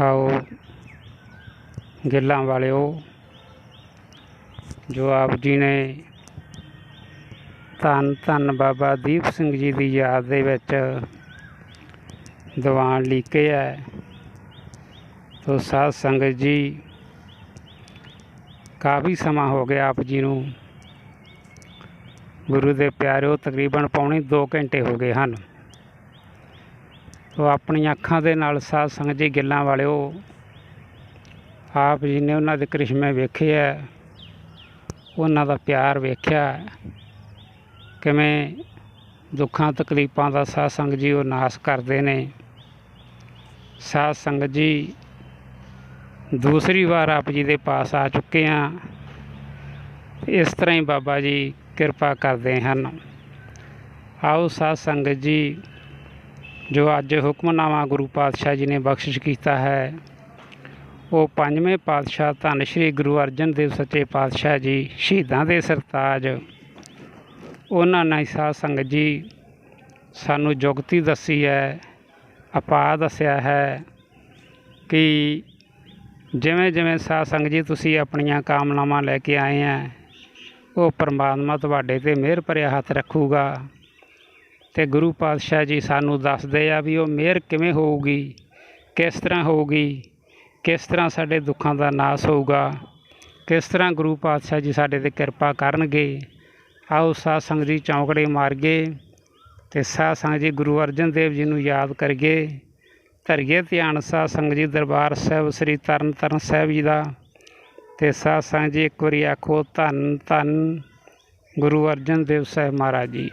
ਆਓ। ਗਿੱਲਾਂ ਵਾਲਿਓ, ਜੋ ਆਪ ਜੀ ਨੇ ਧੰਨ ਧੰਨ ਬਾਬਾ ਦੀਪ ਸਿੰਘ ਜੀ ਦੀ ਯਾਦ ਦੇ ਵਿੱਚ ਦੀਵਾਨ ਲਿਖੇ ਹੈ, ਤੋ ਸਾਧ ਸੰਗਤ ਜੀ, ਕਾਫੀ ਸਮਾਂ ਹੋ ਗਿਆ ਆਪ ਜੀ ਨੂੰ। ਗੁਰੂ ਦੇ ਪਿਆਰਿਓ, ਤਕਰੀਬਨ ਪੌਣੇ 2 ਘੰਟੇ ਹੋ ਗਏ ਹਨ। ਸੋ ਆਪਣੀਆਂ ਅੱਖਾਂ ਦੇ ਨਾਲ ਸਾਧ ਸੰਗਤ ਜੀ ਗਿੱਲਾਂ ਵਾਲਿਓ, ਆਪ ਜੀ ਨੇ ਉਹਨਾਂ ਦੇ ਕ੍ਰਿਸ਼ਮੇ ਵੇਖੇ ਹੈ ਉਹਨਾਂ ਦਾ ਪਿਆਰ ਵੇਖਿਆ, ਕਿਵੇਂ ਦੁੱਖਾਂ, ਤਕਲੀਫਾਂ ਦਾ ਸਾਧ ਸੰਗਤ ਜੀ ਉਹ ਨਾਸ ਕਰਦੇ ਨੇ। ਸਾਧ ਸੰਗਤ ਜੀ ਦੂਸਰੀ ਵਾਰ ਆਪ ਜੀ ਦੇ ਪਾਸ ਆ ਚੁੱਕੇ ਹਾਂ ਇਸ ਤਰ੍ਹਾਂ ਹੀ ਬਾਬਾ ਜੀ ਕਿਰਪਾ ਕਰਦੇ ਹਨ। ਆਓ ਸਾਧ ਸੰਗਤ ਜੀ ਜੋ ਅੱਜ ਹੁਕਮਨਾਮਾ ਗੁਰੂ ਪਾਤਸ਼ਾਹ ਜੀ ਨੇ ਬਖਸ਼ਿਸ਼ ਕੀਤਾ ਹੈ, ਉਹ ਪੰਜਵੇਂ ਪਾਤਸ਼ਾਹ ਧੰਨ ਸ਼੍ਰੀ ਗੁਰੂ ਅਰਜਨ ਦੇਵ ਸੱਚੇ ਪਾਤਸ਼ਾਹ ਜੀ ਸ਼ਹੀਦਾਂ ਦੇ ਸਰਤਾਜ। ਉਹਨਾਂ ਨੇ ਸਾਧ ਸੰਗਤ ਜੀ ਸਾਨੂੰ ਜੁਗਤੀ ਦੱਸੀ ਹੈ ਆਪਾ ਦੱਸਿਆ ਹੈ ਕਿ ਜਿਵੇਂ ਜਿਵੇਂ ਸਾਧ ਸੰਗਤ ਜੀ ਤੁਸੀਂ ਆਪਣੀਆਂ ਕਾਮਨਾਵਾਂ ਲੈ ਕੇ ਆਏ ਆ ਉਹ ਪਰਮਾਤਮਾ ਤੁਹਾਡੇ ਤੇ ਮਿਹਰ ਭਰਿਆ ਹੱਥ ਰੱਖੂਗਾ। ਤੇ ਗੁਰੂ ਪਾਤਸ਼ਾਹ ਜੀ ਸਾਨੂੰ ਦੱਸਦੇ ਆ ਵੀ ਉਹ ਮਿਹਰ ਕਿਵੇਂ ਹੋਊਗੀ, ਕਿਸ ਤਰ੍ਹਾਂ ਹੋਊਗੀ, ਕਿਸ ਤਰ੍ਹਾਂ ਸਾਡੇ ਦੁੱਖਾਂ ਦਾ ਨਾਸ ਹੋਊਗਾ, ਕਿਸ ਤਰ੍ਹਾਂ ਗੁਰੂ ਪਾਤਸ਼ਾਹ ਜੀ ਸਾਡੇ ਤੇ ਕਿਰਪਾ ਕਰਨਗੇ। ਆਓ ਸਾਧ ਸੰਗਤ ਜੀ ਚੌਂਕੜੇ ਮਾਰਗੇ ਤੇ ਸਾਧ ਸੰਗਤ ਜੀ ਗੁਰੂ ਅਰਜਨ ਦੇਵ ਜੀ ਨੂੰ ਯਾਦ ਕਰਗੇ ਧਰਗੇ ਧਿਆਨ ਸਾਧ ਸੰਗਤ ਜੀ ਦਰਬਾਰ ਸਾਹਿਬ, ਸ੍ਰੀ ਤਰਨ ਤਰਨ ਸਾਹਿਬ ਜੀ ਦਾ ਤੇ ਸਾਧ ਸੰਗਤ ਜੀ ਇੱਕ ਵਾਰੀ ਆਖੋ ਧੰਨ ਧੰਨ ਗੁਰੂ ਅਰਜਨ ਦੇਵ ਸਾਹਿਬ ਮਹਾਰਾਜ ਜੀ।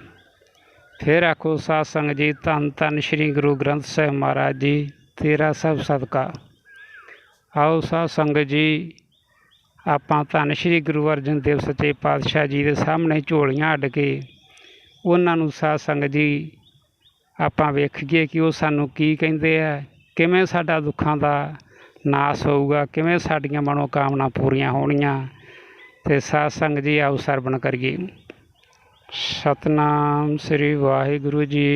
ਫਿਰ ਆਖੋ ਸਾਧ ਸੰਗਤ ਜੀ, ਧੰਨ ਧੰਨ ਸ੍ਰੀ ਗੁਰੂ ਗ੍ਰੰਥ ਸਾਹਿਬ ਮਹਾਰਾਜ ਜੀ, ਤੇਰਾ ਸਭ ਸਦਕਾ। ਆਓ ਸਾਧ ਸੰਗਤ ਜੀ, ਆਪਾਂ ਧੰਨ ਸ਼੍ਰੀ ਗੁਰੂ ਅਰਜਨ ਦੇਵ ਸੱਚੇ ਪਾਤਸ਼ਾਹ ਜੀ ਦੇ ਸਾਹਮਣੇ ਝੋਲੀਆਂ ਅੱਡ ਕੇ, ਉਹਨਾਂ ਨੂੰ ਸਾਧ ਸੰਗਤ ਜੀ ਆਪਾਂ ਵੇਖੀਏ ਕਿ ਉਹ ਸਾਨੂੰ ਕੀ ਕਹਿੰਦੇ ਆ, ਕਿਵੇਂ ਸਾਡਾ ਦੁੱਖਾਂ ਦਾ ਨਾਸ ਹੋਊਗਾ, ਕਿਵੇਂ ਸਾਡੀਆਂ ਮਨੋਕਾਮਨਾ ਪੂਰੀਆਂ ਹੋਣੀਆਂ। ਤੇ ਸਾਧ ਸੰਗਤ ਜੀ, ਆਓ ਸਰਵਣ ਕਰੀਏ। ਸਤਨਾਮ ਸ੍ਰੀ ਵਾਹਿਗੁਰੂ ਜੀ।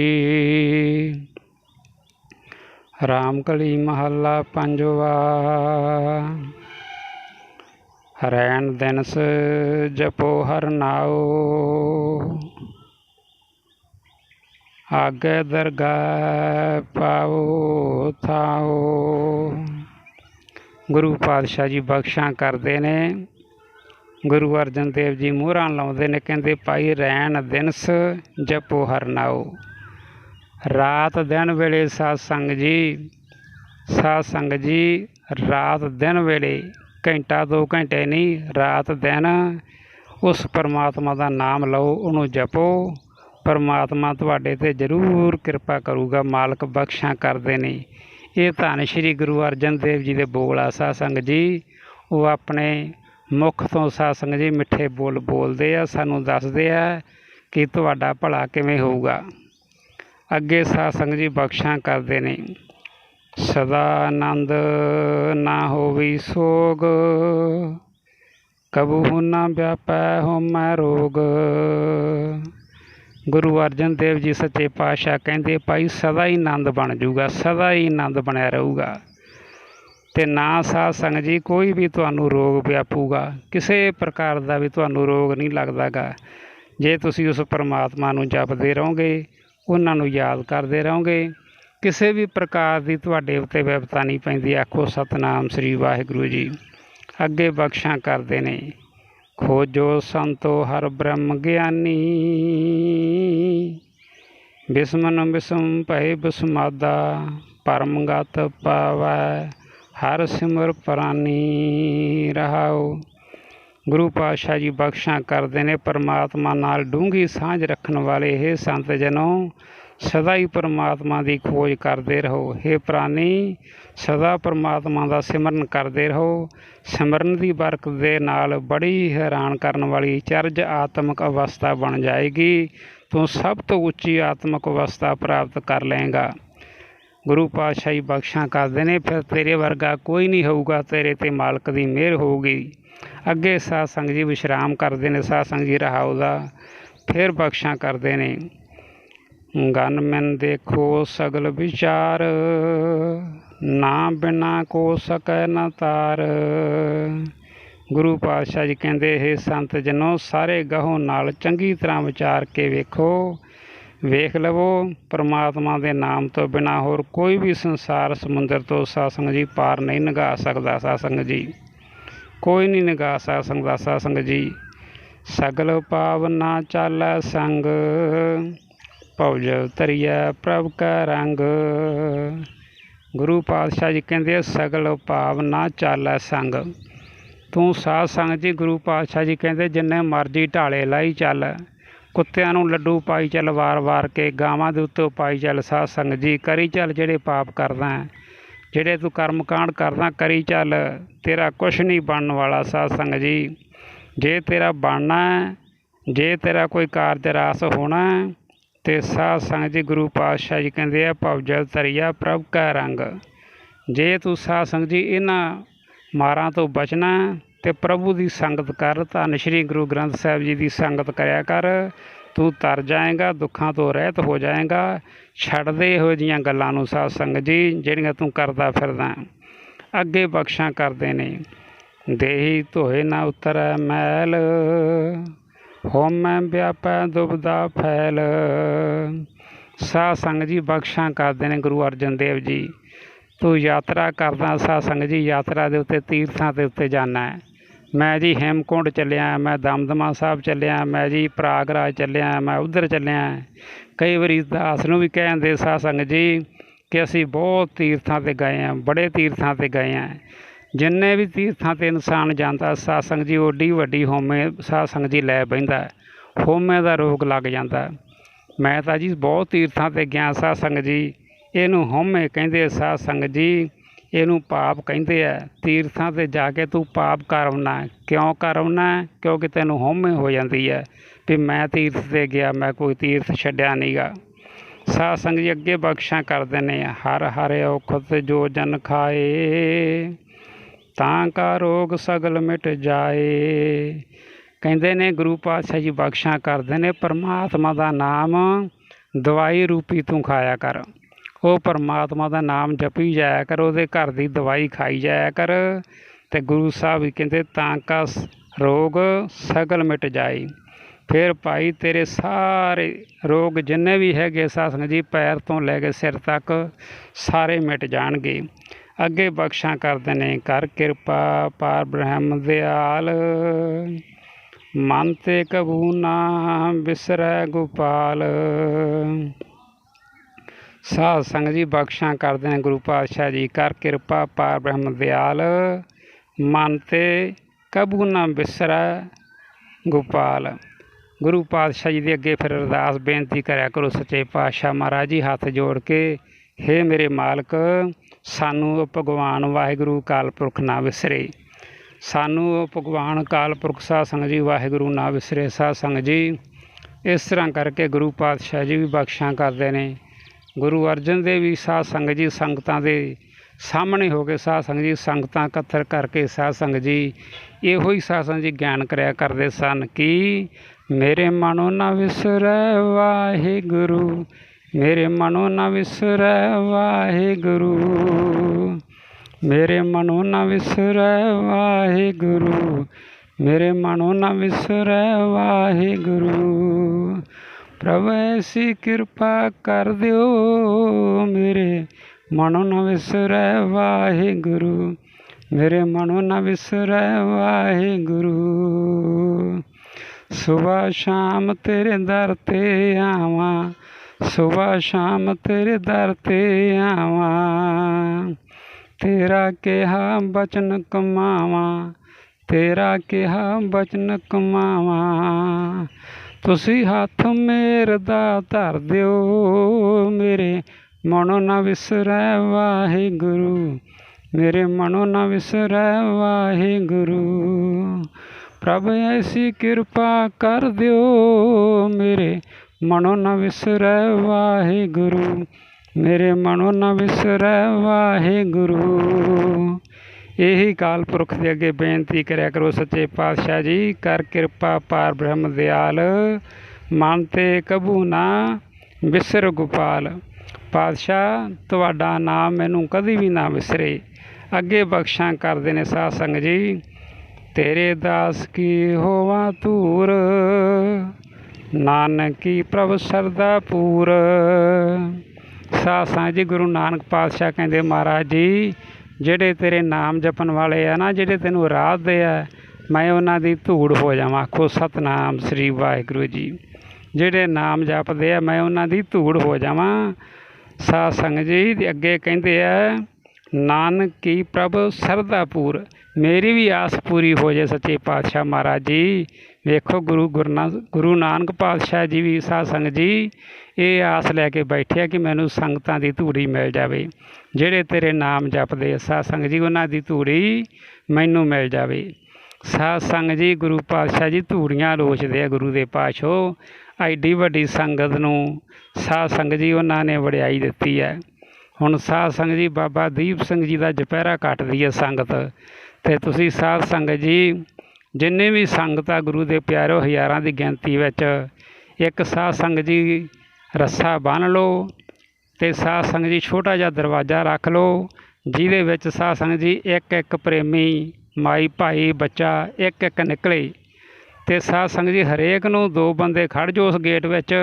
ਰਾਮ ਕਲੀ ਮਹੱਲਾ ਪੰਜਵਾ। ਹਰੈਣ ਦਿਨਸ ਜਪੋ ਹਰ ਨਾਉ। ਆਗੇ ਦਰਗਾਹ ਪਾਉ ਥਾਉ। ਗੁਰੂ ਪਾਤਸ਼ਾਹ ਜੀ ਬਖਸ਼ਾਂ ਕਰਦੇ ਨੇ। ਗੁਰੂ ਅਰਜਨ ਦੇਵ ਜੀ ਮੂਹਰਾਂ ਲਾਉਂਦੇ ਨੇ, ਕਹਿੰਦੇ ਭਾਈ ਰੈਣ ਦਿਨਸ ਜਪੋ ਹਰਨਾਉ ਰਾਤ ਦਿਨ ਵੇਲੇ ਸਾਧ ਸੰਗ ਜੀ, ਸਾਧ ਸੰਗ ਜੀ, ਰਾਤ ਦਿਨ ਵੇਲੇ, ਘੰਟਾ ਦੋ ਘੰਟੇ ਨਹੀਂ, ਰਾਤ ਦਿਨ ਉਸ ਪਰਮਾਤਮਾ ਦਾ ਨਾਮ ਲਓ, ਉਹਨੂੰ ਜਪੋ। ਪਰਮਾਤਮਾ ਤੁਹਾਡੇ ਤੇ ਜ਼ਰੂਰ ਕਿਰਪਾ ਕਰੂਗਾ, ਮਾਲਕ ਬਖਸ਼ਾਂ ਕਰਦੇ ਨੇ। ਇਹ ਧੰਨ ਸ਼੍ਰੀ ਗੁਰੂ ਅਰਜਨ ਦੇਵ ਜੀ ਦੇ ਬੋਲ ਆ, ਸਾਧ ਸੰਗਤ ਜੀ, ਉਹ ਆਪਣੇ ਮੁਖ ਤੋਂ ਸਾਧ ਜੀ ਮਿੱਠੇ ਬੋਲ ਬੋਲਦੇ ਆ, ਸਾਨੂੰ ਦੱਸਦੇ ਆ ਕਿ ਤੁਹਾਡਾ ਭਲਾ ਕਿਵੇਂ ਹੋਊਗਾ। ਅੱਗੇ ਸਾਧ ਜੀ ਬਖਸ਼ਾਂ ਕਰਦੇ ਨੇ। ਸਦਾ ਆਨੰਦ ਨਾ ਹੋਵੀ ਸੋਗ, ਕਬੂ ਨਾ ਵਿਆਪੈ ਹੋਮੈ ਰੋਗ। ਗੁਰੂ ਅਰਜਨ ਦੇਵ ਜੀ ਸੱਚੇ ਪਾਤਸ਼ਾਹ ਕਹਿੰਦੇ, ਭਾਈ ਸਦਾ ਹੀ ਆਨੰਦ ਬਣ ਜਾਊਗਾ ਸਦਾ ਹੀ ਆਨੰਦ ਬਣਿਆ ਰਹੂਗਾ। ਤੇ ਨਾ ਸਾਧ ਸੰਗ ਜੀ, ਕੋਈ ਵੀ ਤੁਹਾਨੂੰ ਰੋਗ ਵਿਆਪੂਗਾ, ਕਿਸੇ ਪ੍ਰਕਾਰ ਦਾ ਵੀ ਤੁਹਾਨੂੰ ਰੋਗ ਨਹੀਂ ਲੱਗਦਾਗਾ। ਜੇ ਤੁਸੀਂ ਉਸ ਪਰਮਾਤਮਾ ਨੂੰ ਜਪਦੇ ਰਹੋਗੇ, ਉਹਨਾਂ ਨੂੰ ਯਾਦ ਕਰਦੇ ਰਹੋਗੇ, ਕਿਸੇ ਵੀ ਪ੍ਰਕਾਰ ਦੀ ਤੁਹਾਡੇ ਉੱਤੇ ਵਿਪਤਾ ਨਹੀਂ ਪੈਂਦੀ, ਆਖੋ ਸਤਨਾਮ ਸ੍ਰੀ ਵਾਹਿਗੁਰੂ ਜੀ। ਅੱਗੇ ਬਖਸ਼ਾਂ ਕਰਦੇ ਨੇ। ਖੋਜੋ ਸੰਤੋ ਹਰ ਬ੍ਰਹਮ ਗਿਆਨੀ। ਬਿਸਮਨ ਬਿਸਮ ਭੈ ਬਿਸਮਾਦਾ ਪਰਮਗਤ ਪਾਵੈ। ਹਰ ਸਿਮਰ ਪ੍ਰਾਨੀ ਰਹਾਉ। ਗੁਰੂ ਪਾਤਸ਼ਾਹ ਜੀ ਬਖਸ਼ਾਂ ਕਰਦੇ ਨੇ। ਪਰਮਾਤਮਾ ਨਾਲ ਡੂੰਘੀ ਸਾਂਝ ਰੱਖਣ ਵਾਲੇ ਇਹ ਸੰਤ ਜਨੋ ਸਦਾ ਹੀ ਪਰਮਾਤਮਾ ਦੀ ਖੋਜ ਕਰਦੇ ਰਹੋ। हे ਪ੍ਰਾਨੀ, ਸਦਾ ਪਰਮਾਤਮਾ ਦਾ ਸਿਮਰਨ ਕਰਦੇ ਰਹੋ। ਸਿਮਰਨ ਦੀ ਬਰਕਤ ਦੇ ਨਾਲ ਬੜੀ ਹੈਰਾਨ ਕਰਨ ਵਾਲੀ ਚਰਜ ਆਤਮਿਕ ਅਵਸਥਾ ਬਣ ਜਾਏਗੀ। ਤੂੰ ਸਭ ਤੋਂ ਉੱਚੀ ਆਤਮਿਕ ਅਵਸਥਾ ਪ੍ਰਾਪਤ ਕਰ ਲਏਗਾ। ਗੁਰੂ ਪਾਤਸ਼ਾਹ ਜੀ ਬਖਸ਼ਾਂ ਕਰਦੇ ਨੇ, ਫਿਰ ਤੇਰੇ ਵਰਗਾ ਕੋਈ ਨਹੀਂ ਹੋਊਗਾ, ਤੇਰੇ ਤੇ ਮਾਲਕ ਦੀ ਮਿਹਰ ਹੋਊਗੀ। ਅੱਗੇ ਸਾਧ ਸੰਗਤ ਜੀ ਵਿਸ਼ਰਾਮ ਕਰਦੇ ਨੇ, ਸਾਧ ਸੰਗਤ ਜੀ ਰਹਾਉ ਦਾ, ਫਿਰ ਬਖਸ਼ਾਂ ਕਰਦੇ ਨੇ। ਗਨ ਮਨ ਦੇਖੋ ਸਗਲ ਵਿਚਾਰ, ਨਾ ਬਿਨਾ ਕੋ ਸਕੈ ਨਾ ਤਾਰ। ਗੁਰੂ ਪਾਤਸ਼ਾਹ ਜੀ ਕਹਿੰਦੇ ਇਹ ਸੰਤ ਜਨੋ, ਸਾਰੇ ਗਹੋ ਨਾਲ ਚੰਗੀ ਤਰ੍ਹਾਂ ਵਿਚਾਰ ਕੇ ਵੇਖੋ। ਵੇਖ ਲਵੋ, ਪਰਮਾਤਮਾ ਦੇ ਨਾਮ ਤੋਂ ਬਿਨਾ ਹੋਰ ਕੋਈ ਵੀ ਸੰਸਾਰ ਸਮੁੰਦਰ ਤੋਂ ਸਾਸੰਗ ਜੀ ਪਾਰ ਨਹੀਂ ਨਗਾ ਸਕਦਾ, ਸਾਸੰਗ ਜੀ। ਕੋਈ ਨਹੀਂ ਨਗਾ ਸਕਦਾ, ਸਾਸੰਗ ਜੀ। ਸਗਲ ਪਾਵਨਾ ਚਾਲੈ ਸੰਗ ਭਉਜ ਤਰੀਐ ਪ੍ਰਭ ਕੈ ਰੰਗ। ਗੁਰੂ ਪਾਤਸ਼ਾਹ ਜੀ ਕਹਿੰਦੇ ਸਗਲ ਸਗਲ ਪਾਵਨਾ ਚਾਲੈ ਸੰਗ। ਤੂੰ ਸਾਧ ਸੰਗ ਜੀ, ਗੁਰੂ ਪਾਤਸ਼ਾਹ ਜੀ ਕਹਿੰਦੇ, ਜਿੰਨੇ ਮਰਜ਼ੀ ਢਾਲੇ ਲਾਈ ਚੱਲ। ਕੁੱਤਿਆਂ ਨੂੰ ਲੱਡੂ ਪਾਈ ਚੱਲ ਵਾਰ-ਵਾਰ ਕੇ ਗਾਵਾਂ ਦੇ ਉੱਤੇ ਪਾਈ ਚੱਲ ਸਾਧ ਸੰਗ ਜੀ ਕਰੀ ਚੱਲ ਜਿਹੜੇ ਪਾਪ ਕਰਦਾ ਜਿਹੜੇ ਤੂੰ ਕਰਮ ਕਾਂਡ ਕਰਦਾ ਕਰੀ ਚੱਲ ਤੇਰਾ ਕੁਛ ਨਹੀਂ ਬਣਨ ਵਾਲਾ ਸਾਧ ਸੰਗ ਜੀ। ਜੇ ਤੇਰਾ ਬਣਨਾ ਜੇ ਤੇਰਾ ਕੋਈ ਕਾਰਜ ਰਾਸ ਹੋਣਾ ਹੈ, ਤੇ ਸਾਧ ਸੰਗ ਜੀ ਗੁਰੂ ਪਾਤਸ਼ਾਹ ਜੀ ਕਹਿੰਦੇ ਆ ਭਵਜਲ ਤਰੀਆ ਪ੍ਰਭ ਕਾ ਰੰਗ। ਜੇ ਤੂੰ ਸਾਧ ਸੰਗ ਜੀ ਇਹਨਾਂ ਮਾਰਾਂ ਤੋਂ ਬਚਣਾ ਤੇ ਪ੍ਰਭੂ ਦੀ ਸੰਗਤ ਕਰ, ਧੰਨ ਸ਼੍ਰੀ ਗੁਰੂ ਗ੍ਰੰਥ ਸਾਹਿਬ ਜੀ ਦੀ ਸੰਗਤ ਕਰਿਆ ਕਰ। ਤੂੰ ਤਰ ਜਾਏਗਾ, ਦੁੱਖਾਂ ਤੋਂ ਰਹਿਤ ਹੋ ਜਾਏਗਾ। ਛੱਡ ਦੇ ਇਹੋ ਜਿਹੀਆਂ ਗੱਲਾਂ ਨੂੰ ਸਾਧ ਸੰਗਤ ਜੀ, ਜਿਹੜੀਆਂ ਤੂੰ ਕਰਦਾ ਫਿਰਦਾ। ਅੱਗੇ ਬਖਸ਼ਾਂ ਕਰਦੇ ਨੇ। ਦੇਹੀ ਧੋਏ ਨਾ ਉਤਰੈ ਮੈਲ ਹੋਮੈ ਵਿਆਪੈ ਦੁਬਦਾ ਫੈਲ। ਸਾਧ ਸੰਗਤ ਜੀ, ਬਖਸ਼ਾਂ ਕਰਦੇ ਨੇ ਗੁਰੂ ਅਰਜਨ ਦੇਵ ਜੀ। ਤੂੰ ਯਾਤਰਾ ਕਰਦਾ, ਸਾਧ ਸੰਗਤ ਜੀ, ਯਾਤਰਾ ਦੇ ਉੱਤੇ, ਤੀਰਥਾਂ ਦੇ ਉੱਤੇ ਜਾਣਾ ਹੈ। ਮੈਂ ਜੀ ਹੇਮਕੁੰਡ ਚੱਲਿਆ, ਮੈਂ ਦਮਦਮਾ ਸਾਹਿਬ ਚੱਲਿਆ, ਮੈਂ ਜੀ ਪ੍ਰਾਗਰਾਜ ਚੱਲਿਆ, ਮੈਂ ਉਧਰ ਚੱਲਿਆ। ਕਈ ਵਾਰੀ ਦਾਸ ਨੂੰ ਵੀ ਕਹਿੰਦੇ, ਸਾਧ ਸੰਗਤ ਜੀ, ਕਿ ਅਸੀਂ ਬਹੁਤ ਤੀਰਥਾਂ ਤੇ ਗਏ ਆ, ਬੜੇ ਤੀਰਥਾਂ ਤੇ ਗਏ ਆ। ਜਿੰਨੇ ਵੀ ਤੀਰਥਾਂ ਤੇ ਇਨਸਾਨ ਜਾਂਦਾ, ਸਾਧ ਜੀ ਓਡੀ ਵੱਡੀ ਹੋਮੇ, ਸਾਧ ਜੀ ਲੈ ਬਹਿੰਦਾ, ਹੋਮੇ ਦਾ ਰੋਗ ਲੱਗ ਜਾਂਦਾ। ਮੈਂ ਤਾਂ ਜੀ ਬਹੁਤ ਤੀਰਥਾਂ ਤੇ ਗਿਆ, ਸਾਧ ਜੀ, ਇਹਨੂੰ ਹੋਮੇ ਕਹਿੰਦੇ ਆ ਜੀ ਇਹਨੂੰ ਪਾਪ ਕਹਿੰਦੇ ਆ। ਤੀਰਥਾਂ ਤੇ ਜਾ ਕੇ ਤੂੰ ਪਾਪ ਕਰਵਨਾ ਕਿਉਂ ਕਰਵਨਾ ਕਿਉਂਕਿ ਤੈਨੂੰ ਹਉਮੈ ਹੋ ਜਾਂਦੀ ਹੈ ਵੀ ਮੈਂ ਤੀਰਥ ਤੇ ਗਿਆ, ਮੈਂ ਕੋਈ ਤੀਰਥ ਛੱਡਿਆ ਨਹੀਂਗਾ ਸਾਧ ਸੰਗਤ ਜੀ ਅੱਗੇ ਬਖਸ਼ਾਂ ਕਰਦੇ ਨੇ ਹਰ ਹਰੇ ਔਖਤ ਜੋ ਜਨ ਖਾਏ, ਤਾਂ ਕਾ ਰੋਗ ਸਗਲ ਮਿਟ ਜਾਏ। ਕਹਿੰਦੇ ਨੇ ਗੁਰੂ ਪਾਤਸ਼ਾਹ ਜੀ ਬਖਸ਼ਾਂ ਕਰਦੇ ਨੇ। ਪਰਮਾਤਮਾ ਦਾ ਨਾਮ ਦਵਾਈ ਰੂਪੀ ਤੂੰ ਖਾਇਆ ਕਰ। ਉਹ ਪਰਮਾਤਮਾ ਦਾ ਨਾਮ ਜਪੀ ਜਾਇਆ ਕਰ, ਉਹਦੇ ਘਰ ਦੀ ਦਵਾਈ ਖਾਈ ਜਾਇਆ ਕਰ। ਤੇ ਗੁਰੂ ਸਾਹਿਬ ਵੀ ਕਹਿੰਦੇ, ਤਾਂ ਕਾ ਸ- ਰੋਗ ਸਗਲ ਮਿਟ ਜਾਈ ਫਿਰ ਭਾਈ, ਤੇਰੇ ਸਾਰੇ ਰੋਗ ਜਿੰਨੇ ਵੀ ਹੈਗੇ ਸਾਸੰਗ ਜੀ, ਪੈਰ ਤੋਂ ਲੈ ਕੇ ਸਿਰ ਤੱਕ ਸਾਰੇ ਮਿਟ ਜਾਣਗੇ। ਅੱਗੇ ਬਖਸ਼ਾਂ ਕਰਦੇ ਨੇ, ਕਰ ਕਿਰਪਾ ਪਾਰ ਬ੍ਰਹਮ ਦਿਆਲ। ਮਨ ਤੇ ਕਬੂ ਨਾ ਬਿਸਰੈ ਗੋਪਾਲ। ਸਾਧ ਸੰਗਤ ਜੀ, ਬਖਸ਼ਾਂ ਕਰਦੇ ਨੇ ਗੁਰੂ ਪਾਤਸ਼ਾਹ ਜੀ। ਕਰ ਕਿਰਪਾ ਪਾਰ ਬ੍ਰਹਮ ਦਿਆਲ, ਮਨ ਤੇ ਕਬੂ ਨਾ ਬਿਸਰੈ ਗੋਪਾਲ। ਗੁਰੂ ਪਾਤਸ਼ਾਹ ਜੀ ਦੇ ਅੱਗੇ ਫਿਰ ਅਰਦਾਸ ਬੇਨਤੀ ਕਰਿਆ ਕਰੋ, ਸੱਚੇ ਪਾਤਸ਼ਾਹ ਮਹਾਰਾਜ ਜੀ, ਹੱਥ ਜੋੜ ਕੇ, ਹੇ ਮੇਰੇ ਮਾਲਕ, ਸਾਨੂੰ ਉਹ ਭਗਵਾਨ ਵਾਹਿਗੁਰੂ ਕਾਲ ਪੁਰਖ ਨਾ ਵਿਸਰੇ ਸਾਨੂੰ ਉਹ ਭਗਵਾਨ ਕਾਲ ਪੁਰਖ ਸਾਧ ਸੰਗਤ ਜੀ, ਵਾਹਿਗੁਰੂ ਨਾ ਵਿਸਰੇ ਸਾਧ ਸੰਗਤ ਜੀ, ਇਸ ਤਰ੍ਹਾਂ ਕਰਕੇ ਗੁਰੂ ਪਾਤਸ਼ਾਹ ਜੀ ਵੀ ਬਖਸ਼ਾਂ ਕਰਦੇ ਨੇ। ਗੁਰੂ ਅਰਜਨ ਦੇਵ ਵੀ ਸਾਧ ਸੰਗਤ ਜੀ ਸੰਗਤਾਂ ਦੇ ਸਾਹਮਣੇ ਹੋ ਕੇ ਸਾਧ ਸੰਗਤ ਜੀ ਸੰਗਤਾਂ ਇਕੱਤਰ ਕਰਕੇ ਸਾਧ ਸੰਗਤ ਜੀ ਇਹੋ ਹੀ ਸਾਧ ਸੰਗਤ ਜੀ ਗਿਆਨ ਕਰਿਆ ਕਰਦੇ ਸਨ ਕਿ ਮੇਰੇ ਮਨੋ ਨਾ ਵਿਸਰੈ ਵਾਹਿਗੁਰੂ, ਮੇਰੇ ਮਨੋ ਨਾ ਵਿਸਰੈ ਵਾਹਿਗੁਰੂ, ਮੇਰੇ ਮਨੋ ਨਾ ਵਿਸਰੈ ਵਾਹਿਗੁਰੂ, ਮੇਰੇ ਮਨੋ ਨਾ ਵਿਸਰੈ ਵਾਹਿਗੁਰੂ। ਪ੍ਰਭ ਐਸੀ ਕਿਰਪਾ ਕਰ ਦਿਓ ਮੇਰੇ। ਮਨੋ ਨਾ ਵਿਸਰੈ ਵਾਹਿਗੁਰੂ। ਮੇਰੇ ਮਨੋ ਨਾ ਵਿਸਰੈ ਵਾਹਿਗੁਰੂ। ਸੁਬਹ ਸ਼ਾਮ ਤੇਰੇ ਦਰ ਤੇ ਆਵਾਂ। ਸੁਬਹ ਸ਼ਾਮ ਤੇਰੇ ਦਰ ਤੇ ਆਵਾਂ। ਤੇਰਾ ਕਿਹਾ ਬਚਨ ਕਮਾਵਾਂ। ਤੇਰਾ ਕਿਹਾ ਬਚਨ ਕਮਾਵਾਂ। ਤੁਸੀਂ ਹੱਥ ਮੇਰ ਦਾ ਧਰ ਦਿਓ। ਮੇਰੇ ਮਨੋ ਨਾ ਵਿਸਰੈ ਵਾਹਿਗੁਰੂ। ਮੇਰੇ ਮਨੋ ਨਾ ਵਿਸਰੈ ਵਾਹਿਗੁਰੂ। ਪ੍ਰਭ, ਐਸੀ ਕਿਰਪਾ ਕਰ ਦਿਓ। ਮੇਰੇ ਮਨੋ ਨਾ ਵਿਸਰੈ ਵਾਹਿਗੁਰੂ। ਮੇਰੇ ਮਨੋ ਨਾ ਵਿਸਰੈ ਵਾਹਿਗੁਰੂ। ਇਹੀ ਕਾਲ ਪੁਰਖ ਦੇ ਅੱਗੇ ਬੇਨਤੀ ਕਰਿਆ ਕਰੋ ਸੱਚੇ ਪਾਤਸ਼ਾਹ ਜੀ, ਕਰ ਕਿਰਪਾ ਪਾਰ ਬ੍ਰਹਮ ਦਿਆਲ। ਮਨ ਤੇ ਕਬੂ ਨਾ ਵਿਸਰ ਗੋਪਾਲ। ਪਾਤਸ਼ਾਹ, ਤੁਹਾਡਾ ਨਾਮ ਮੈਨੂੰ ਕਦੀ ਵੀ ਨਾ ਵਿਸਰੇ। ਅੱਗੇ ਬਖਸ਼ਾਂ ਕਰਦੇ ਨੇ ਸਾਧ ਸੰਗਤ ਜੀ। ਤੇਰੇ ਦਾਸ ਕੀ ਹੋਵਾ ਧੂਰ? ਨਾਨਕੀ ਪ੍ਰਭ ਸਰਦਾ ਪੂਰ। ਸਾਧ ਸੰਗਤ ਜੀ, ਗੁਰੂ ਨਾਨਕ ਪਾਤਸ਼ਾਹ ਕਹਿੰਦੇ ਮਹਾਰਾਜ ਜੀ ਜਿਹੜੇ ਤੇਰੇ ਨਾਮ ਜਪਣ ਵਾਲੇ ਆ ਨਾ, ਜਿਹੜੇ ਤੈਨੂੰ ਆਰਾਧਦੇ ਆ, ਮੈਂ ਉਹਨਾਂ ਦੀ ਧੂੜ ਹੋ ਜਾਵਾਂ, ਆਖੋ ਸਤਨਾਮ ਸ੍ਰੀ ਵਾਹਿਗੁਰੂ ਜੀ। ਜਿਹੜੇ ਨਾਮ ਜਪਦੇ ਆ, ਮੈਂ ਉਹਨਾਂ ਦੀ ਧੂੜ ਹੋ ਜਾਵਾਂ। ਸਾਧ ਸੰਗਤ ਜੀ ਦੇ ਅੱਗੇ ਕਹਿੰਦੇ ਆ, ਨਾਨਕ ਕੀ ਪ੍ਰਭ ਸਰਦਾਪੂਰ, ਮੇਰੀ ਵੀ ਆਸ ਪੂਰੀ ਹੋ ਜੇ ਸੱਚੇ ਪਾਤਸ਼ਾਹ ਮਹਾਰਾਜ ਜੀ। ਵੇਖੋ ਗੁਰੂ ਗੁਰਨਾ, ਗੁਰੂ ਨਾਨਕ ਪਾਤਸ਼ਾਹ ਜੀ ਵੀ ਸਾਧ ਸੰਗਤ ਜੀ ਇਹ ਆਸ ਲੈ ਕੇ ਬੈਠੇ ਆ ਕਿ ਮੈਨੂੰ ਸੰਗਤਾਂ ਦੀ ਧੂੜੀ ਮਿਲ ਜਾਵੇ। ਜਿਹੜੇ ਤੇਰੇ ਨਾਮ ਜਪਦੇ ਆ, ਸਾਧ ਜੀ, ਉਹਨਾਂ ਦੀ ਧੂੜੀ ਮੈਨੂੰ ਮਿਲ ਜਾਵੇ। ਸਾਧ ਸੰਗਤ ਜੀ, ਗੁਰੂ ਪਾਤਸ਼ਾਹ ਜੀ, ਧੂੜੀਆਂ ਲੋਚਦੇ ਆ ਗੁਰੂ ਦੇ ਪਾਸ਼ੋ ਐਡੀ ਵੱਡੀ ਸੰਗਤ ਨੂੰ ਸਾਧ ਸੰਗਤ ਜੀ, ਉਹਨਾਂ ਨੇ ਵਡਿਆਈ ਦਿੱਤੀ ਹੈ ਹੁਣ ਸਾਧ ਸੰਗਤ ਜੀ, ਬਾਬਾ ਦੀਪ ਸਿੰਘ ਜੀ ਦਾ ਦੁਪਹਿਰਾ ਕੱਟਦੀ ਹੈ ਸੰਗਤ। ਤੇ ਤੁਸੀਂ ਸਾਧ ਸੰਗਤ ਜੀ, ਜਿੰਨੇ ਵੀ ਸੰਗਤ ਆ ਗੁਰੂ ਦੇ ਪਿਆਰੋ, ਹਜ਼ਾਰਾਂ ਦੀ ਗਿਣਤੀ ਵਿੱਚ, ਇੱਕ ਸਾਧ ਸੰਗਤ ਜੀ ਰੱਸਾ ਬੰਨ੍ਹ ਲਓ ਤੇ ਸਾਧ ਸੰਗਤ ਜੀ ਛੋਟਾ ਜਿਹਾ ਦਰਵਾਜ਼ਾ ਰੱਖ ਲਓ, ਜਿਹਦੇ ਵਿੱਚ ਸਾਧ ਸੰਗਤ ਜੀ ਇੱਕ ਇੱਕ ਪ੍ਰੇਮੀ, ਮਾਈ, ਭਾਈ, ਬੱਚਾ ਇੱਕ ਇੱਕ ਨਿਕਲੇ ਤੇ ਸਾਧ ਸੰਗਤ ਜੀ ਹਰੇਕ ਨੂੰ ਦੋ ਬੰਦੇ ਖੜ ਜੋ ਉਸ ਗੇਟ ਵਿੱਚ।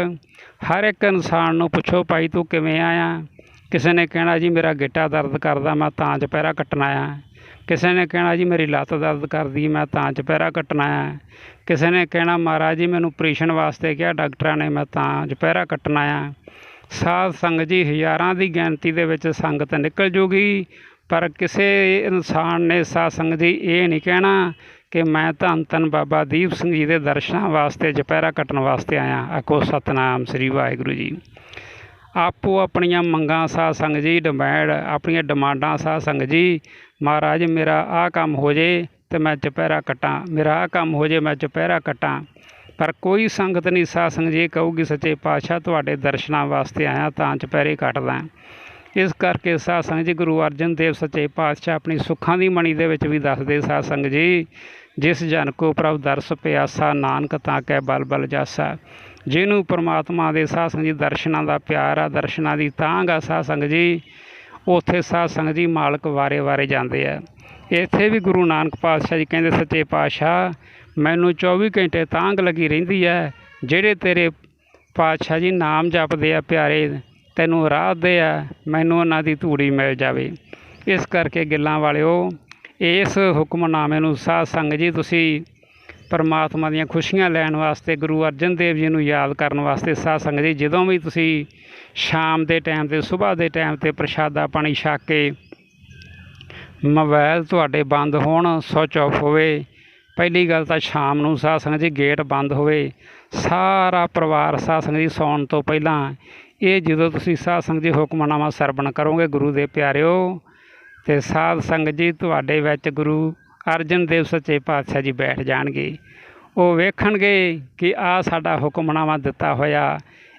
ਹਰ ਇੱਕ ਇਨਸਾਨ ਨੂੰ ਪੁੱਛੋ, ਭਾਈ ਤੂੰ ਕਿਵੇਂ ਆਇਆ? ਕਿਸੇ ਨੇ ਕਹਿਣਾ, ਜੀ ਮੇਰਾ ਗਿੱਟਾ ਦਰਦ ਕਰਦਾ, ਮੈਂ ਤਾਂ 'ਚ ਚੁਪਹਿਰਾ ਕੱਟਣਾ ਆਇਆ। ਕਿਸੇ ਨੇ ਕਹਿਣਾ, ਜੀ ਮੇਰੀ ਲੱਤ ਦਰਦ ਕਰਦੀ, ਮੈਂ ਤਾਂ ਚੁਪਹਿਰਾ ਕੱਟਣਾ ਆਇਆ ਕਿਸੇ ਨੇ ਕਹਿਣਾ, ਮਹਾਰਾਜ ਜੀ, ਮੈਨੂੰ ਆਪਰੇਸ਼ਨ ਵਾਸਤੇ ਕਿਹਾ, ਡਾਕਟਰਾਂ ਨੇ ਮੈਂ ਤਾਂ ਚੁਪਹਿਰਾ ਕੱਟਣਾ ਆ ਸਾਧ ਸੰਗਤ ਜੀ, ਹਜ਼ਾਰਾਂ ਦੀ ਗਿਣਤੀ ਦੇ ਵਿੱਚ ਸੰਗਤ ਨਿਕਲ ਜੂਗੀ, ਪਰ ਕਿਸੇ ਇਨਸਾਨ ਨੇ ਸਾਧ ਸੰਗਤ ਜੀ ਇਹ ਨਹੀਂ ਕਹਿਣਾ ਕਿ ਮੈਂ ਧੰਨ ਧੰਨ ਬਾਬਾ ਦੀਪ ਸਿੰਘ ਜੀ ਦੇ ਦਰਸ਼ਨਾਂ ਵਾਸਤੇ ਚੁਪਹਿਰਾ ਕੱਟਣ ਵਾਸਤੇ ਆਇਆ। ਆਖੋ ਸਤਨਾਮ ਸ੍ਰੀ ਵਾਹਿਗੁਰੂ ਜੀ। ਆਪੋ ਆਪਣੀਆਂ ਮੰਗਾਂ ਸਾਧ ਸੰਗਤ ਜੀ, ਡਿਮਾਂਡ, ਆਪਣੀਆਂ ਡਿਮਾਂਡਾਂ ਸਾਧ ਸੰਗਤ ਜੀ। ਮਹਾਰਾਜ, ਮੇਰਾ ਆਹ ਕੰਮ ਹੋ ਜੇ ਤੇ ਮੈਂ ਚੁਪਹਿਰਾ ਕੱਟਾਂ। ਮੇਰਾ ਆਹ ਕੰਮ ਹੋ ਜੇ, ਮੈਂ ਚੁਪਹਿਰਾ ਕੱਟਾਂ। ਪਰ ਕੋਈ ਸੰਗਤ ਨਹੀਂ ਸਾਧ ਸੰਗਤ ਜੀ, ਕਹੂਗੀ ਸੱਚੇ ਪਾਤਸ਼ਾਹ, ਤੁਹਾਡੇ ਦਰਸ਼ਨਾਂ ਵਾਸਤੇ ਆਇਆ ਤਾਂ ਚੁਪਹਿਰੇ ਕੱਟਦਾ ਇਸ ਕਰਕੇ ਸਾਧ ਸੰਗਤ ਜੀ, ਗੁਰੂ ਅਰਜਨ ਦੇਵ ਸੱਚੇ ਪਾਤਸ਼ਾਹ ਆਪਣੀ ਸੁੱਖਾਂ ਦੀ ਮਣੀ ਦੇ ਵਿੱਚ ਵੀ ਦੱਸਦੇ ਸਾਧ ਸੰਗਤ ਜੀ, ਜਿਸ ਜਨ ਕੋ ਪ੍ਰਭ ਦਰਸ ਪਿਆਸਾ, ਨਾਨਕ ਤਾਂ ਕੈ ਬਲ ਬਲ ਜਾਸਾ। ਜਿਹਨੂੰ ਪਰਮਾਤਮਾ ਦੇ ਸਾਧ ਸੰਗਤ ਜੀ ਦਰਸ਼ਨਾਂ ਦਾ ਪਿਆਰ ਆ, ਦਰਸ਼ਨਾਂ ਦੀ ਤਾਂਘ ਆ ਸਾਧ ਸੰਗਤ ਜੀ, ਉੱਥੇ ਸਾਧ ਸੰਗਤ ਜੀ ਮਾਲਕ ਵਾਰੇ ਵਾਰੇ ਜਾਂਦੇ ਆ। ਇੱਥੇ ਵੀ ਗੁਰੂ ਨਾਨਕ ਪਾਤਸ਼ਾਹ ਜੀ ਕਹਿੰਦੇ, ਸੱਚੇ ਪਾਤਸ਼ਾਹ, ਮੈਨੂੰ 24 ਘੰਟੇ ਤਾਂਘ ਲੱਗੀ ਰਹਿੰਦੀ ਹੈ ਜਿਹੜੇ ਤੇਰੇ ਪਾਤਸ਼ਾਹ ਜੀ ਨਾਮ ਜਪਦੇ ਆ ਪਿਆਰੇ, ਤੈਨੂੰ ਰਾਹ ਦੇ ਆ, ਮੈਨੂੰ ਉਹਨਾਂ ਦੀ ਧੂੜੀ ਮਿਲ ਜਾਵੇ। ਇਸ ਕਰਕੇ ਗਿੱਲਾਂ ਵਾਲਿਓ, ਇਸ ਹੁਕਮਨਾਮੇ ਨੂੰ ਸਾਧ ਸੰਗਤ ਜੀ ਤੁਸੀਂ ਪਰਮਾਤਮਾ ਦੀਆਂ ਖੁਸ਼ੀਆਂ ਲੈਣ ਵਾਸਤੇ ਗੁਰੂ ਅਰਜਨ ਦੇਵ ਜੀ ਨੂੰ ਯਾਦ ਕਰਨ ਵਾਸਤੇ ਸਾਧ ਸੰਗਤ ਜੀ, ਜਦੋਂ ਵੀ ਤੁਸੀਂ ਸ਼ਾਮ ਦੇ ਟਾਈਮ ਤੇ ਸਵੇਰ ਦੇ ਟਾਈਮ ਤੇ ਪ੍ਰਸ਼ਾਦਾ ਪਾਣੀ ਛਕ ਕੇ ਮੋਬਾਈਲ ਤੁਹਾਡੇ ਬੰਦ ਹੋਣ ਸੁੱਚ ਆਫ ਹੋਵੇ, ਪਹਿਲੀ ਗੱਲ ਤਾਂ ਸ਼ਾਮ ਨੂੰ ਸਾਧ ਸੰਗਤ ਜੀ ਗੇਟ ਬੰਦ ਹੋਵੇ, ਸਾਰਾ ਪਰਿਵਾਰ ਸਾਧ ਸੰਗਤ ਜੀ ਸੌਣ ਤੋਂ ਪਹਿਲਾਂ ਇਹ ਜਦੋਂ ਤੁਸੀਂ ਸਾਧ ਸੰਗਤ ਜੀ ਹੁਕਮਨਾਮਾ ਸਰਵਣ ਕਰੋਗੇ ਗੁਰੂ ਦੇ ਪਿਆਰਿਓ, ਤੇ ਸਾਧ ਸੰਗਤ ਜੀ ਤੁਹਾਡੇ ਵਿੱਚ ਗੁਰੂ ਅਰਜਨ ਦੇਵ ਸੱਚੇ ਪਾਤਸ਼ਾਹ ਜੀ ਬੈਠ ਜਾਣਗੇ। ਉਹ ਵੇਖਣਗੇ ਕਿ ਆ ਸਾਡਾ ਹੁਕਮਨਾਮਾ ਦਿੱਤਾ ਹੋਇਆ,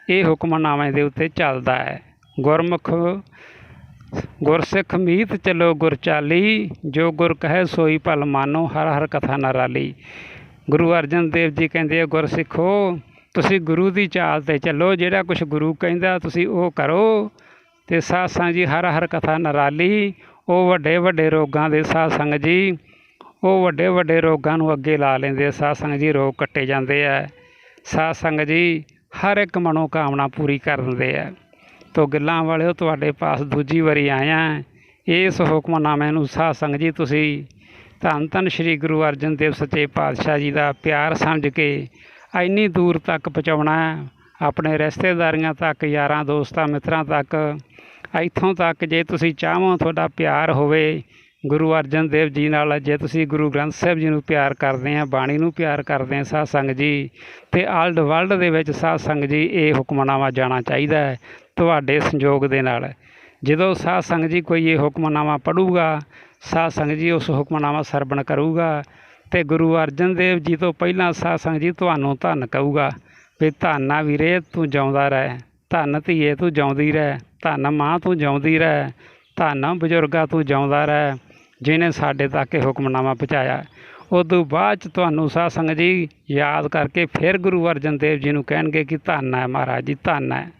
ਇਹ ਹੁਕਮਨਾਮੇ ਦੇ ਉੱਤੇ ਚੱਲਦਾ ਹੈ। ਗੁਰਮੁਖ, ਗੁਰਸਿੱਖ ਮੀਤ ਚਲੋ ਗੁਰ ਚਾਲੀ, ਜੋ ਗੁਰ ਕਹੇ ਸੋਈ ਭਲ ਮਾਨੋ, ਹਰ ਹਰ ਕਥਾ ਨਰਾਲੀ ਗੁਰੂ ਅਰਜਨ ਦੇਵ ਜੀ ਕਹਿੰਦੇ ਆ, ਗੁਰਸਿੱਖੋ, ਤੁਸੀਂ ਗੁਰੂ ਦੀ ਚਾਲ ਤੇ ਚੱਲੋ, ਜਿਹੜਾ ਕੁਝ ਗੁਰੂ ਕਹਿੰਦਾ ਤੁਸੀਂ ਉਹ ਕਰੋ। ਤੇ ਸਾਧ ਜੀ, ਹਰ ਹਰ ਕਥਾ ਨਰਾਲੀ ਉਹ ਵੱਡੇ ਵੱਡੇ ਰੋਗਾਂ ਦੇ ਸਾਧ ਸੰਗਤ ਜੀ ਉਹ ਵੱਡੇ ਵੱਡੇ ਰੋਗਾਂ ਨੂੰ ਅੱਗੇ ਲਾ ਲੈਂਦੇ ਆ। ਸਾਧ ਸੰਗਤ ਜੀ ਰੋਗ ਕੱਟੇ ਜਾਂਦੇ ਆ। ਸਾਧ ਸੰਗਤ ਜੀ ਹਰ ਇੱਕ ਮਨੋਕਾਮਨਾ ਪੂਰੀ ਕਰ ਦਿੰਦੇ ਆ। ਤੋ ਗਿੱਲਾਂ ਵਾਲਿਓ, ਤੁਹਾਡੇ ਪਾਸ ਦੂਜੀ ਵਾਰੀ ਆਇਆ। ਇਸ ਹੁਕਮਨਾਮੇ ਨੂੰ ਸਾਧ ਸੰਗਤ ਜੀ, ਤੁਸੀਂ ਧੰਨ ਧੰਨ ਸ੍ਰੀ ਗੁਰੂ ਅਰਜਨ ਦੇਵ ਸੱਚੇ ਪਾਤਸ਼ਾਹ ਜੀ ਦਾ ਪਿਆਰ ਸਮਝ ਕੇ ਇੰਨੀ ਦੂਰ ਤੱਕ ਪਹੁੰਚਾਉਣਾ ਆਪਣੇ ਰਿਸ਼ਤੇਦਾਰੀਆਂ ਤੱਕ, ਯਾਰਾਂ, ਦੋਸਤਾਂ, ਮਿੱਤਰਾਂ ਤੱਕ, ਇੱਥੋਂ ਤੱਕ ਜੇ ਤੁਸੀਂ ਚਾਹੋ ਤੁਹਾਡਾ ਪਿਆਰ ਹੋਵੇ ਗੁਰੂ ਅਰਜਨ ਦੇਵ ਜੀ ਨਾਲ ਜੇ ਤੁਸੀਂ ਗੁਰੂ ਗ੍ਰੰਥ ਸਾਹਿਬ ਜੀ ਨੂੰ ਪਿਆਰ ਕਰਦੇ ਆ ਬਾਣੀ ਨੂੰ ਪਿਆਰ ਕਰਦੇ ਆ ਸਾਧ ਸੰਗਤ ਜੀ ਤੇ ਆਲਡ ਵਰਲਡ ਦੇ ਵਿੱਚ ਸਾਧ ਸੰਗਤ ਜੀ ਇਹ ਹੁਕਮਨਾਮਾ ਜਾਣਾ ਚਾਹੀਦਾ ਹੈ ਤੁਹਾਡੇ ਸੰਯੋਗ ਦੇ ਨਾਲ। ਜਦੋਂ ਸਾਧ ਸੰਗਤ ਜੀ ਕੋਈ ਇਹ ਹੁਕਮਨਾਮਾ ਪੜੂਗਾ ਸਾਧ ਸੰਗਤ ਜੀ ਉਸ ਹੁਕਮਨਾਮਾ ਸਰਵਣ ਕਰੂਗਾ ਤੇ ਗੁਰੂ ਅਰਜਨ ਦੇਵ ਜੀ ਤੋਂ ਪਹਿਲਾਂ ਸਾਧ ਸੰਗਤ ਜੀ ਤੁਹਾਨੂੰ ਧੰਨ ਕਹੂਗਾ ਵੀ ਧੰਨਾ ਵੀਰੇ, ਤੂੰ ਜਿਉਂਦਾ ਰਹਿ, ਧੰਨ ਧੀਏ ਤੂੰ ਜਿਉਂਦੀ ਰਹਿ, ਧੰਨ ਮਾਂ ਤੂੰ ਜਿਉਂਦੀ ਰਹਿ, ਧੰਨ ਬਜ਼ੁਰਗਾ ਤੂੰ ਜਿਉਂਦਾ ਰਹਿ। ਜਿਹਨੇ ਸਾਡੇ ਤੱਕ ਇਹ ਹੁਕਮਨਾਮਾ ਪਹੁੰਚਾਇਆ ਉਦੋਂ ਬਾਅਦ ਚ ਤੁਹਾਨੂੰ ਸਾਧ ਸੰਗਤ ਜੀ ਯਾਦ ਕਰਕੇ ਫਿਰ ਗੁਰੂ ਅਰਜਨ ਦੇਵ ਜੀ ਨੂੰ ਕਹਿਣਗੇ ਕਿ ਧੰਨ ਹੈ ਮਹਾਰਾਜ ਜੀ, ਧੰਨ ਹੈ।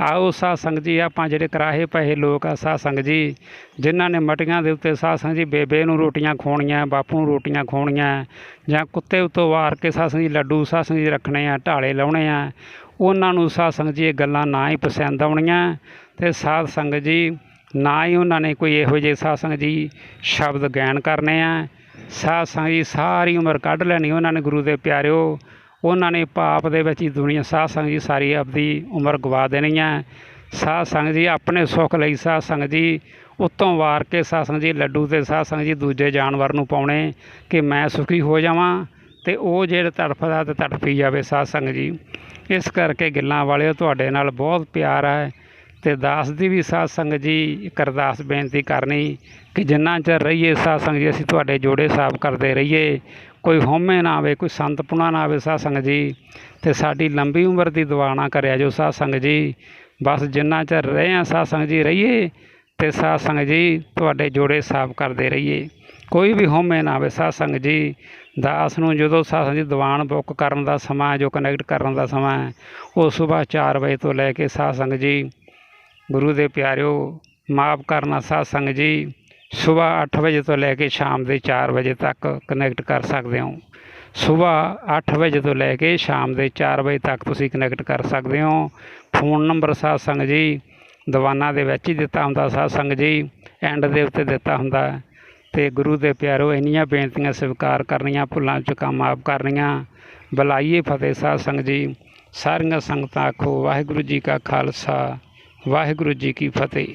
ਆਓ ਸਾਧ ਸੰਗਤ ਜੀ, ਆਪਾਂ ਜਿਹੜੇ ਕਰਾਹੇ ਪਏ ਲੋਕ ਆ ਸਾਧ ਸੰਗਤ ਜੀ, ਜਿਨ੍ਹਾਂ ਨੇ ਮਟੀਆਂ ਦੇ ਉੱਤੇ ਸਾਧ ਸੰਗਤ ਜੀ ਬੇਬੇ ਨੂੰ ਰੋਟੀਆਂ ਖਵਾਉਣੀਆਂ, ਬਾਪੂ ਨੂੰ ਰੋਟੀਆਂ ਖਵਾਉਣੀਆਂ, ਜਾਂ ਕੁੱਤੇ ਉੱਤੋਂ ਵਾਰ ਕੇ ਸਾਧ ਸੰਗਤ ਜੀ ਲੱਡੂ, ਸਾਧ ਸੰਗਤ ਜੀ ਰੱਖਣੇ ਆ, ਢਾਲੇ ਲਾਉਣੇ ਆ, ਉਹਨਾਂ ਨੂੰ ਸਾਧ ਸੰਗਤ ਜੀ ਇਹ ਗੱਲਾਂ ਨਾ ਹੀ ਪਸੰਦ ਆਉਣੀਆਂ। ਤੇ ਸਾਧ ਸੰਗਤ ਜੀ ਨਾ ਹੀ ਉਹਨਾਂ ਨੇ ਕੋਈ ਇਹੋ ਜਿਹੇ ਸਾਧ ਜੀ ਸ਼ਬਦ ਗਾਇਨ ਕਰਨੇ ਆ। ਸਾਧ ਜੀ ਸਾਰੀ ਉਮਰ ਕੱਢ ਲੈਣੀ ਉਹਨਾਂ ਨੇ ਗੁਰੂ ਦੇ ਪਿਆਰਿਓ। ਉਹਨਾਂ ਨੇ ਪਾਪ ਦੇ ਵਿੱਚ ਹੀ ਦੁਨੀਆ ਸਾਧ ਜੀ ਸਾਰੀ ਆਪਦੀ ਉਮਰ ਗਵਾ ਦੇਣੀ ਹੈ ਸਾਧ ਜੀ ਆਪਣੇ ਸੁੱਖ ਲਈ ਸਾਧ ਜੀ, ਉੱਤੋਂ ਵਾਰ ਕੇ ਸਾਧ ਜੀ, ਲੱਡੂ ਤੇ ਸਾਧ ਜੀ, ਦੂਜੇ ਜਾਨਵਰ ਨੂੰ ਪਾਉਣੇ ਕਿ ਮੈਂ ਸੁਖੀ ਹੋ ਜਾਵਾਂ ਤੇ ਉਹ ਜਿਹੜੇ ਤੜਫਦਾ ਤੇ ਤੜਫੀ ਜਾਵੇ ਸਾਧ ਜੀ। ਇਸ ਕਰਕੇ ਗਿੱਲਾਂ ਵਾਲਿਓ, ਤੁਹਾਡੇ ਨਾਲ ਬਹੁਤ ਪਿਆਰ ਹੈ। ਤੇ ਦਾਸ ਦੀ ਵੀ ਸਾਧ ਸੰਗਤ ਜੀ ਇੱਕ ਅਰਦਾਸ ਬੇਨਤੀ ਕਰਨੀ ਕਿ ਜਿੰਨਾ ਚਿਰ ਰਹੀਏ ਸਾਧ ਸੰਗਤ ਜੀ, ਅਸੀਂ ਤੁਹਾਡੇ ਜੋੜੇ ਸਾਫ਼ ਕਰਦੇ ਰਹੀਏ। ਕੋਈ ਹਉਮੈ ਨਾ ਆਵੇ, ਕੋਈ ਸੰਤਪੁਣਾ ਨਾ ਆਵੇ ਸਾਧ ਸੰਗਤ ਜੀ, ਤੇ ਸਾਡੀ ਲੰਬੀ ਉਮਰ ਦੀ ਦੁਆ ਨਾ ਕਰਿਆ ਜੋ ਸਾਧ ਸੰਗਤ ਜੀ। ਬਸ ਜਿੰਨਾ ਚਿਰ ਰਹੇ ਆ ਸਾਧ ਸੰਗਤ ਜੀ ਰਹੀਏ ਤੇ ਸਾਧ ਸੰਗਤ ਜੀ ਤੁਹਾਡੇ ਜੋੜੇ ਸਾਫ਼ ਕਰਦੇ ਰਹੀਏ। ਕੋਈ ਵੀ ਹਉਮੈ ਨਾ ਆਵੇ ਸਾਧ ਸੰਗਤ ਜੀ, ਦਾਸ ਨੂੰ ਜਦੋਂ ਸਾਧ ਸੰਗਤ ਜੀ ਦੀਵਾਨ ਬੁੱਕ ਕਰਨ ਦਾ ਸਮਾਂ, ਜੋ ਕਨੈਕਟ ਕਰਨ ਦਾ ਸਮਾਂ ਹੈ, ਉਹ ਸਵੇਰ 4 ਵਜੇ ਤੋਂ ਲੈ ਕੇ ਸਾਧ ਸੰਗਤ ਜੀ ਗੁਰੂ ਦੇ ਪਿਆਰਿਓ, ਮਾਫ ਕਰਨਾ ਸਾਧ ਸੰਗਤ ਜੀ, ਸਵੇਰ 8 ਵਜੇ ਤੋਂ ਲੈ ਕੇ ਸ਼ਾਮ ਦੇ 4 ਵਜੇ ਤੱਕ ਕਨੈਕਟ ਕਰ ਸਕਦੇ ਹੋ। ਸਵੇਰ 8 ਵਜੇ ਤੋਂ ਲੈ ਕੇ ਸ਼ਾਮ ਦੇ 4 ਵਜੇ ਤੱਕ ਤੁਸੀਂ ਕਨੈਕਟ ਕਰ ਸਕਦੇ ਹੋ। ਫੋਨ ਨੰਬਰ ਸਾਧ ਸੰਗਤ ਜੀ, ਦੀਵਾਨਾਂ ਦੇ ਵਿੱਚ ਹੀ ਦਿੱਤਾ ਹੁੰਦਾ ਸਾਧ ਸੰਗਤ ਜੀ ਐਂਡ ਦੇ ਉੱਤੇ ਦਿੱਤਾ ਹੁੰਦਾ। ਹੈ। ਤੇ ਗੁਰੂ ਦੇ ਪਿਆਰੋ ਇੰਨੀਆਂ ਬੇਨਤੀਆਂ ਸਵੀਕਾਰ ਕਰਨੀਆਂ, ਭੁੱਲਾਂ ਚੁੱਕਾਂ ਮਾਫ ਕਰਨੀਆਂ। ਬੁਲਾਈਏ ਫਤਿਹ ਸਾਧ ਸੰਗਤ ਜੀ, ਸਾਰੀਆਂ ਸੰਗਤਾਂ ਆਖੋ, ਵਾਹਿਗੁਰੂ ਜੀ ਕਾ ਖਾਲਸਾ। ਵਾਹਿਗੁਰੂ ਜੀ ਕੀ ਫਤਿਹ।